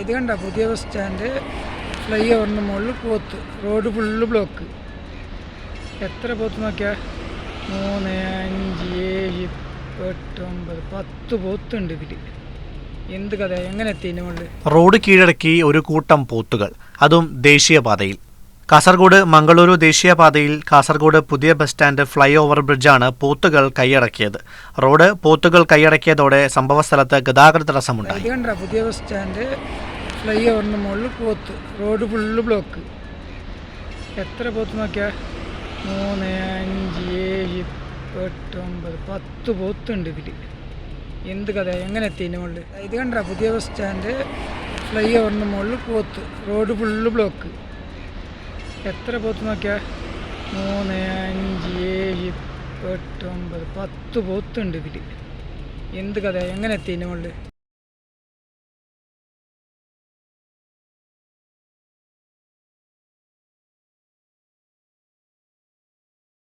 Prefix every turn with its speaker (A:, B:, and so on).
A: ഇത് കണ്ട? പുതിയ ബസ് സ്റ്റാൻഡ്. ഫ്ലൈ ഓവറിന് മുകളിൽ പോത്ത്. Road full block. എത്ര പോത്ത് നോക്കിയാൽ മൂന്ന് അഞ്ച് ഏഴ് എട്ട് ഒമ്പത് പത്ത് പോത്തുണ്ട് ഇതിൽ എന്ത് കഥ എങ്ങനെ എത്തി മുകളിൽ
B: റോഡ് കീഴടക്കി ഒരു കൂട്ടം പോത്തുകൾ. അതും ദേശീയപാതയിൽ. കാസർഗോഡ് മംഗളൂരു ദേശീയപാതയിൽ കാസർഗോഡ് പുതിയ ബസ് സ്റ്റാൻഡ് ഫ്ലൈ ഓവർ ബ്രിഡ്ജാണ് പോത്തുകൾ കൈയടക്കിയത്. റോഡ് പോത്തുകൾ കൈയടക്കിയതോടെ സംഭവസ്ഥലത്ത് ഗതാഗത തടസ്സമുണ്ടായി.
A: പുതിയ ബസ് സ്റ്റാൻഡ് ഫ്ലൈ ഓവറിന് മുകളിൽ പോത്ത് റോഡ് ഫുള്ള് ബ്ലോക്ക്. എത്ര പോത്ത് നോക്കിയാ? മൂന്ന് അഞ്ച് ഏഴ് എട്ട് ഒമ്പത് പത്ത് പോത്തുണ്ട് ഇതിൽ എന്ത് കഥ? എങ്ങനെ എത്തി മുകളിൽ ഇത് കണ്ട പുതിയ ബസ് സ്റ്റാൻഡ് ഫ്ലൈ ഓവറിന് മുകളിൽ പോത്ത് റോഡ് ഫുള്ള് ബ്ലോക്ക്. എത്ര പോത്ത് നോക്കിയാൽ മൂന്ന് അഞ്ച് ഏഴ് എട്ട് ഒമ്പത് പത്ത് പോത്തുണ്ട് ഇതിൽ എന്ത് കഥ എങ്ങനെ എത്തി ഇതിന്റെ മുകളിൽ